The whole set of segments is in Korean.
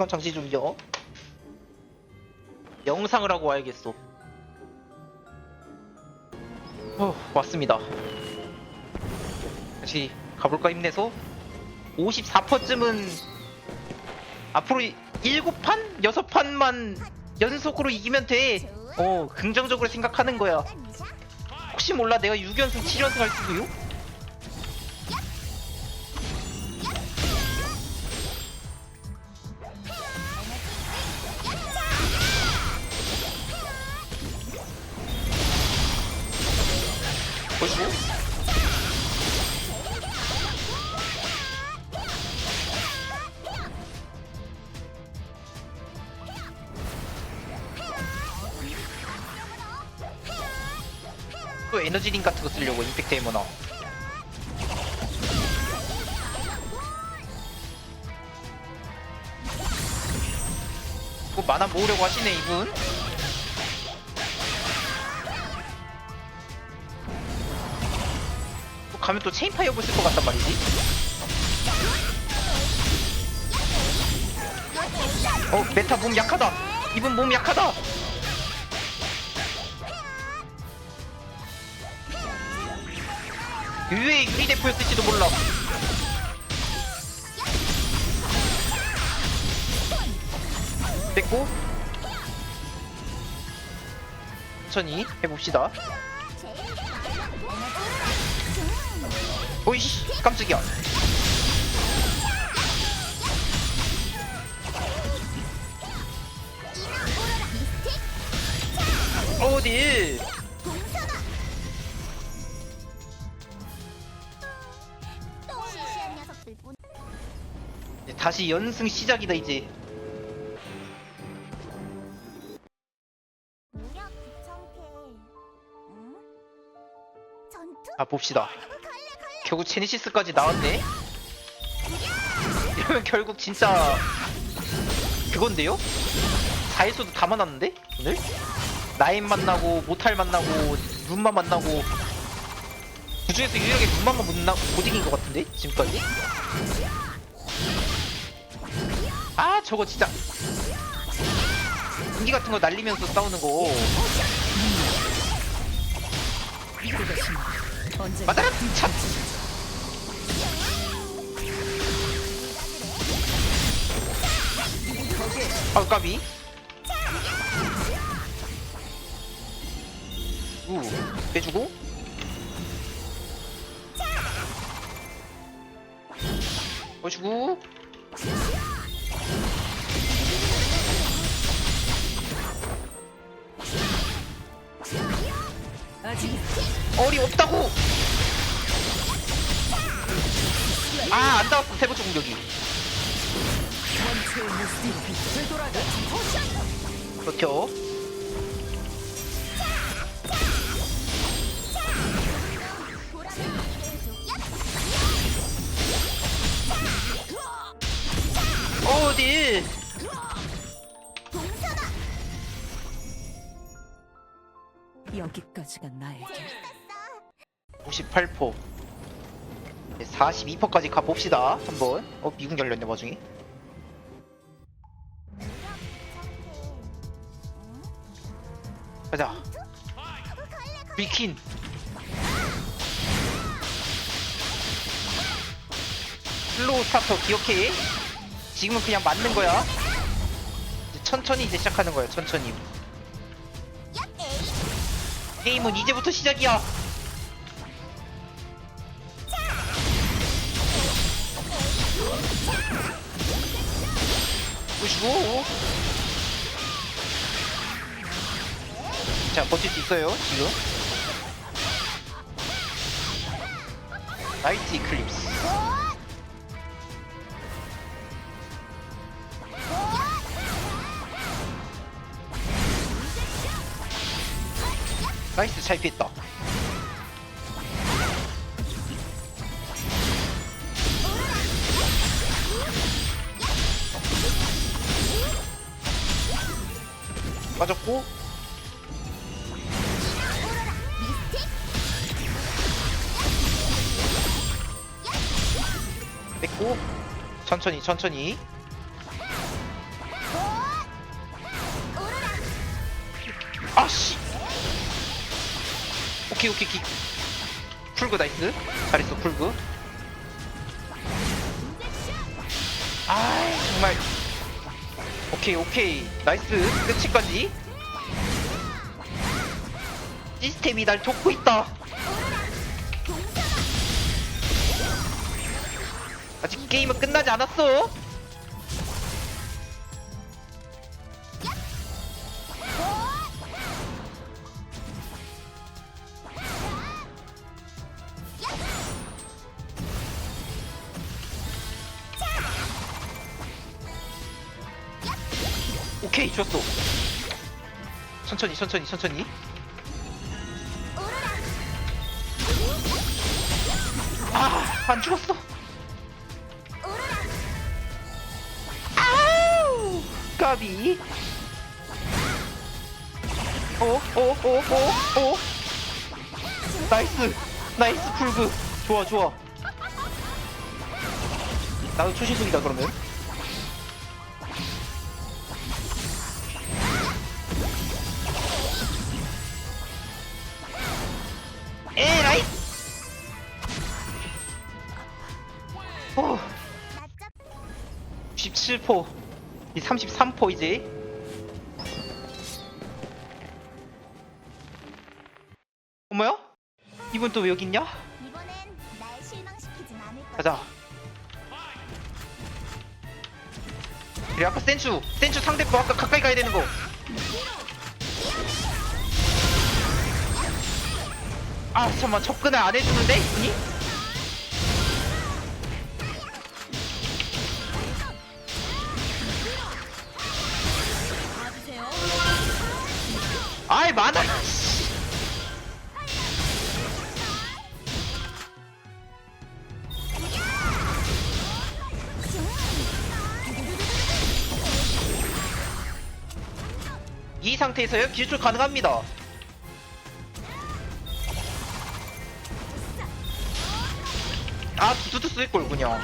잠깐 잠시 좀요. 영상을 하고 와야겠어. 어, 왔습니다. 다시 가볼까 힘내서 54%쯤은 앞으로 7판? 6판만 연속으로 이기면 돼. 어, 긍정적으로 생각하는 거야. 혹시 몰라 내가 6연승 7연승 할 수도요? 에너지링 같은 거 쓰려고 임팩트 에머나. 뭐 만화 모으려고 하시네 이분. 또 가면 또 체인파이어 보실 것 같단 말이지. 어 메타 몸 약하다. 이분 몸 약하다 의외의 유리대포였을지도 몰라. 됐고. 천천히 해봅시다. 오이씨 깜짝이야. 어디 다시 연승 시작이다 이제 뭐야 귀찮게. 응? 전투? 아 봅시다 갈래 갈래. 결국 제네시스까지 나왔네 이러면 결국 진짜 그건데요? 4일수도 다 만났는데 오늘? 나인 만나고 모탈 만나고 룬마 만나고 그 중에서 유일하게 룬마만 못, 나, 못 이긴 것 같은데 지금까지? 아 저거 진짜. 공기 같은 거 날리면서 싸우는 거. 맞아라 참아 까비. 우 빼주고. 빼주고 어리 없다고! 아안 닿았어 세 번째 공격이. 그렇죠 어디? 여기까지가 나에게 58포 42%까지 가봅시다 한번. 어 미국 열렸네 와중에. 가자. 비킨. 슬로우 스타터 기억해 지금은 그냥 맞는 거야. 이제 천천히 이제 시작하는 거야 천천히. 게임은 이제부터 시작이야. 보시고. 자 버틸 수 있어요 지금. 나이트 이클립스 나이스 잘 피했다. 빠졌고. 뺐고. 천천히 천천히 오케이 오케이 오케이. 풀구 나이스. 잘했어 풀구 아 정말. 오케이 오케이. 나이스. 끝이까지. 시스템이 날 돕고 있다. 아직 게임은 끝나지 않았어 천천히 천천히. 아안 죽었어. 아우 까비. 어, 오오오오오 나이스 나이스 풀그. 좋아 좋아. 나도 초신속이다 그러면 17포 이 33포 이제 어머야? 이분 또 왜 여기 있냐? 이번엔 날 실망시키진 않을 거야. 가자 그래 아까 센추 센추 상대포 아까 가까이 가야 되는 거 아 잠깐만 접근을 안 해주는데 이분이? 많아 씨. 이 상태에서요 기술 가능합니다 아 두두 쓸걸 그냥?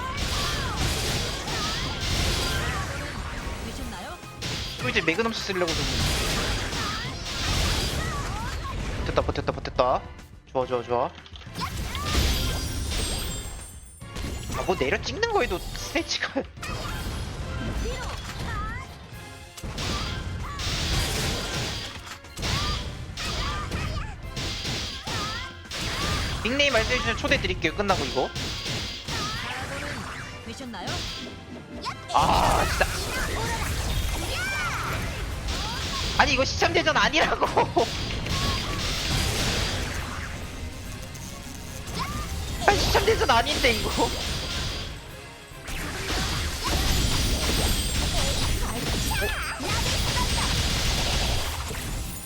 또 이제 매그넘스 쓰려고 했는데 버텼다 버텼다 버텼다. 좋아 좋아 좋아. 아뭐 내려 찍는 거에도 스테이지가. 닉네임 말씀해주시면 초대 드릴게요. 끝나고 이거. 되셨나요? 아 진짜. 아니 이거 시참대전 아니라고 아니 시참대전 아닌데 이거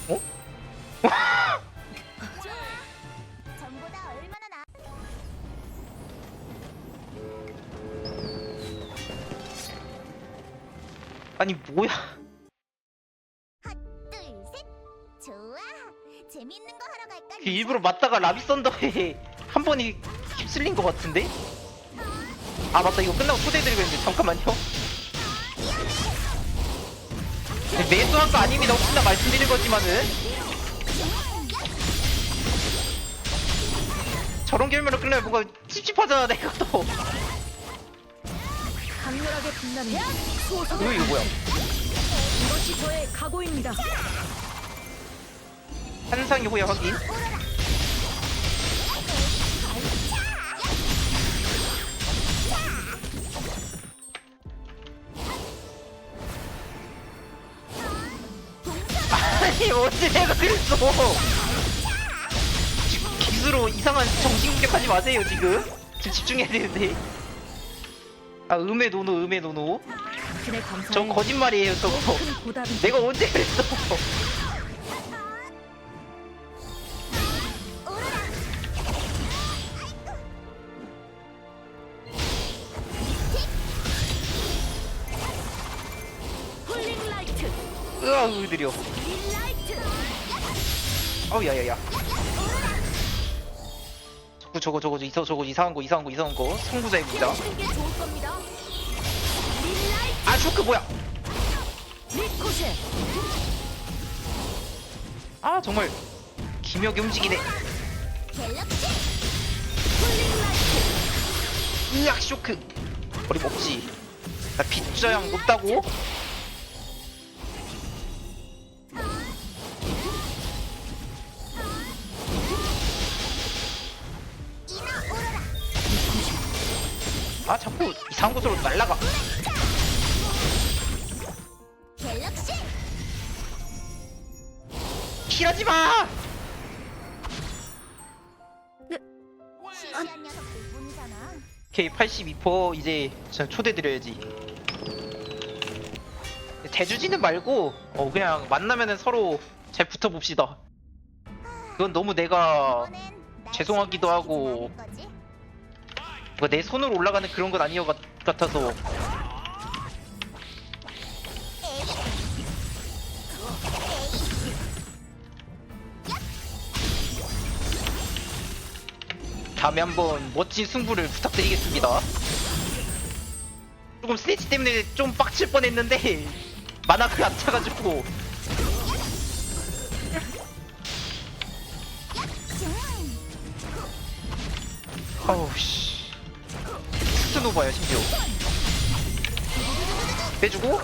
어? 어? 아니 뭐야 둘, 셋. 좋아. 재밌는 거 하러 갈까? 일부러 맞다가 라비 썬더에 한 번이 휩 쓸린 것 같은데? 아 맞다. 이거 끝나고 초대해드리고 있는데 잠깐만요. 매수한 거 아닙니다. 혹시나 말씀드릴 거지만은. 저런 결면을 끝내면 뭔가 찝찝하잖아 내가 또. 강렬하게 빛나는 수호석 이거 이거 뭐야? 이것이 저의 각오입니다. 한상이 호야 확인 아니 언제 내가 그랬어? 기수로 이상한 정신 공격하지 마세요 지금. 지금 집중해야 되는데. 아 음의 노노 음의 노노. 저 거짓말이에요 저거. 내가 언제 그랬어? 홀링 으아 으드려 릴라이트 어우 야야야 자꾸 저거 저거 이서 저거 이상한 거 이상한 거 이상한 거. 릴라이트 아 쇼크 뭐야 아 정말 기묘하게 움직이네. 으악 쇼크 어림없지 나 빗자양 높다고? 이상한 곳으로 날라가 갤럭시 킬하지 마! 시시한 녀석들 뿐이잖아 오케이 82% 이제 저 초대 드려야지 대주지는 말고 어 그냥 만나면은 서로 잘 붙어봅시다 그건 너무 내가 이번엔 날 죄송하기도 하고. 거지? 뭐내 손으로 올라가는 그런 건 아니어 같- 같아서. 다음에 한번 멋진 승부를 부탁드리겠습니다 조금 스테이지 때문에 좀 빡칠 뻔했는데 만화가 안 차가지고 슝. 아우씨 스노바야 심지어. 빼주고?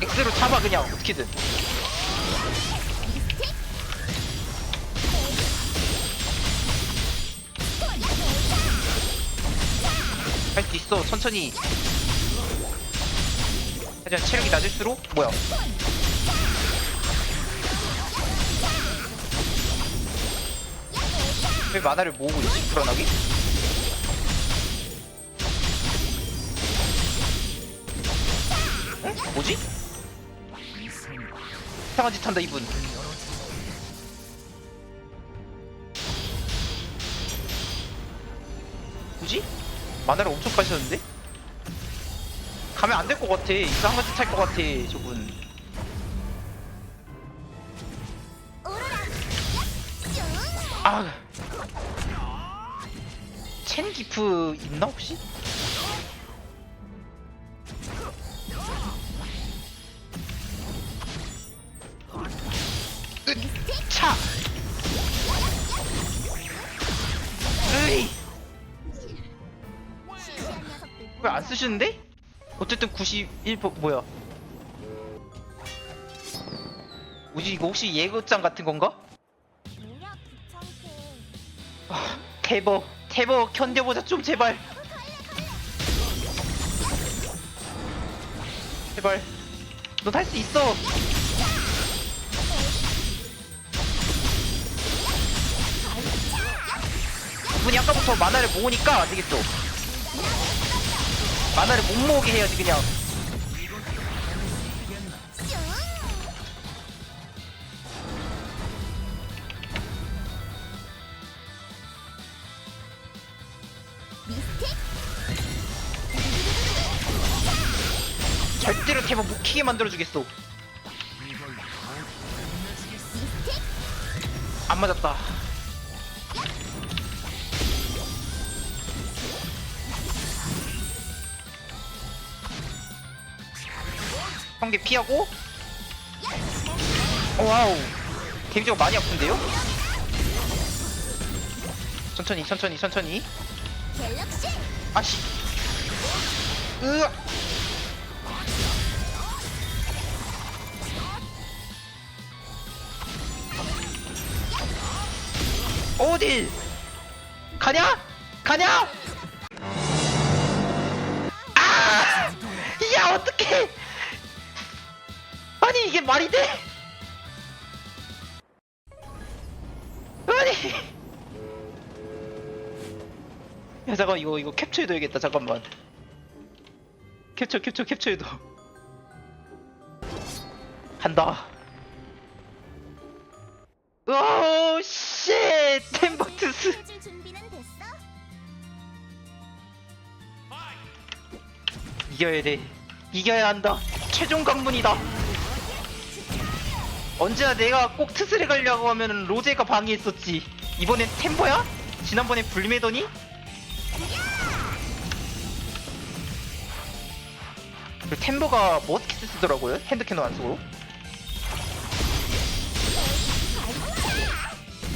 X로 잡아 그냥 어떻게든. 할 수 있어 천천히. 하지만 체력이 낮을수록? 뭐야 왜 만화를 모으고 있지 불안하게? 응? 뭐지? 이상한 짓 한다 이분 뭐지? 만화를 엄청 까셨는데? 가면 안 될 것 같아 이상한 짓 할 것 같아 저분. 아. 첸 기프 있나 혹시? 으, 차. 으이. 시시한 녀석들 왜안 쓰시는데? 어쨌든 91% 뭐야? 뭐지 이거 혹시 예고장 같은 건가? 뭐야 태버 견뎌보자 좀 제발. 제발. 넌 할 수 있어. 이분이 아까부터 만화를 모으니까 안 되겠어. 만화를 못 모으게 해야지 그냥 만들어주겠어. 미스틱 안 맞았다. 한개 피하고? 어, 와우. 데미지가 많이 아픈데요? 천천히 천천히 천천히. 아씨. 으아 어딜 가냐? 가냐? 아! 야 어떡해? 아니 이게 말이 돼? 아니! 야 잠깐 이거 이거 캡처해둬야겠다 잠깐만. 캡처 캡처 캡처해둬. 한다. 오씨 이겨야 돼. 이겨야 한다. 최종 강문이다 언제나 내가 꼭 트슬에 가려고 하면 로제가 방해했었지. 이번엔 템버야? 지난번에 불매더니? 그 템버가 뭐 머스킷을 쓰더라고요. 핸드캐논 안 쓰고.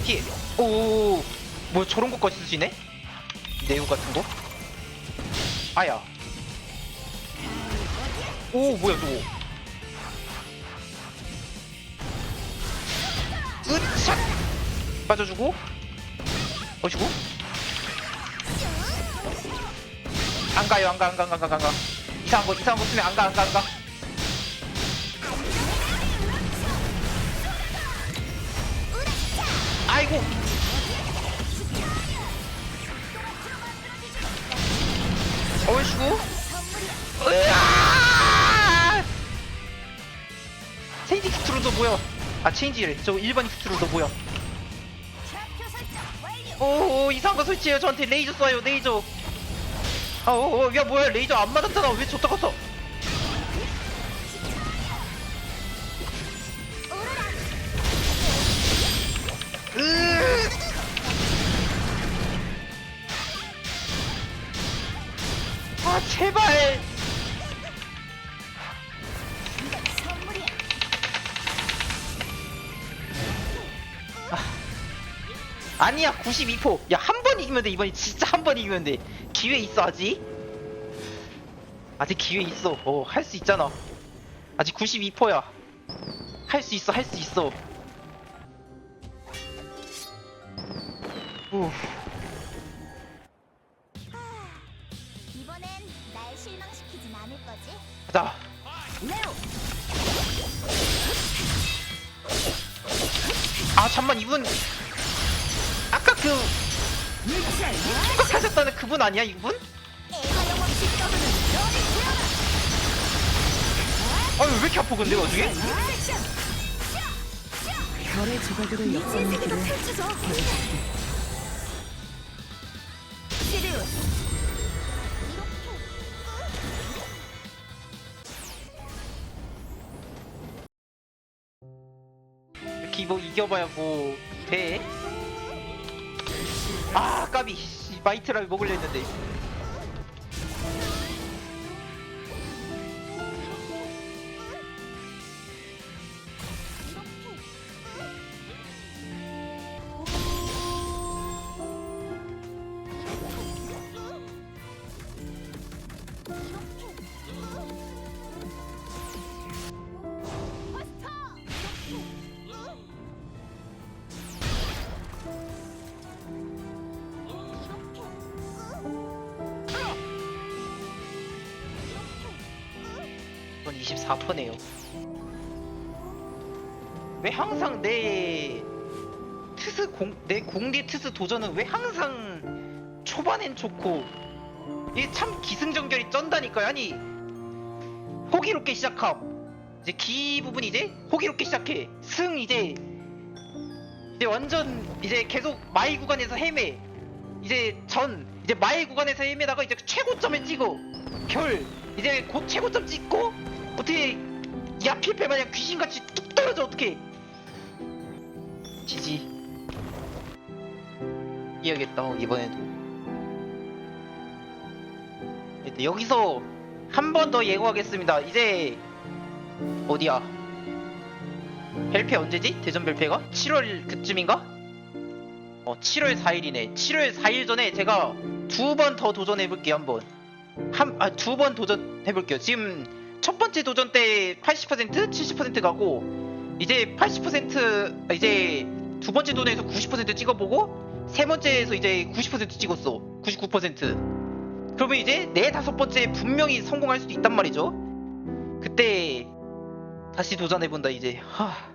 피. 오오오 뭐 저런 것까지 쓰시네? 내우 같은 거? 아야. 오 뭐야 저거 으착 빠져주고? 어시고? 안 가요 안 가 안 가 안 가 안 가 안 가. 이상한 거 이상한 거 쓰면 안 가 안 가 안 가. 아이고! 어이구 체인지 스트루도 뭐야 아 체인지래. 저 일반 스트루도 뭐야 좌표 설정 완료. 오 이상한 거 설치해요. 저한테 레이저 쏴요 레이저. 아오야 뭐야. 레이저 안 맞았잖아. 왜 줬다 갔어 아니야 92포. 야 한 번 이기면 돼 이번에. 진짜 한 번 이기면 돼. 기회 있어 아직? 아직 기회 있어. 어할 수 있잖아. 아직 92포야. 할 수 있어 할 수 있어. 우 이번엔 날 실망시키진 않을 거지? 가자. 레오. 아 잠만 이분 그 생각하셨다는 그분 아니야 이분? 하염없이 떠도는 너를 태어나. 아유 왜 이렇게 아파 근데 나중에? 별의 조각으로 엮어놓은 길을. 이렇게 뭐 이겨봐야 뭐 돼? 아 까비. 씨, 마이트를 먹으려 했는데 이건 24%네요. 왜 항상 내 트스 공, 내 공대 트스 도전은 왜 항상 초반엔 좋고 이게 참 기승전결이 쩐다니까요. 아니 호기롭게 시작함. 이제 기 부분이 이제 호기롭게 시작해. 승 이제 이제 완전 이제 계속 마이 구간에서 헤매. 이제 전 이제 마이 구간에서 헤매다가 이제 최고점에 찍어. 결 이제 곧 최고점 찍고 어떻게 야필패 마냥 귀신같이 뚝 떨어져 어떻게 지지 이어야겠다 어, 이번에도 일단 여기서 한 번 더 예고하겠습니다 이제 어디야 벨페 언제지? 대전 벨페가? 7월 그쯤인가? 어 7월 4일이네 7월 4일 전에 제가 두 번 더 도전해볼게요 한번 한, 아, 두 번 도전해볼게요. 지금 첫 번째 도전 때 80%, 70% 가고, 이제 80%, 아, 이제 두 번째 도전에서 90% 찍어보고, 세 번째에서 이제 90% 찍었어. 99%. 그러면 이제 네 다섯 번째 분명히 성공할 수도 있단 말이죠. 그때 다시 도전해본다, 이제. 하.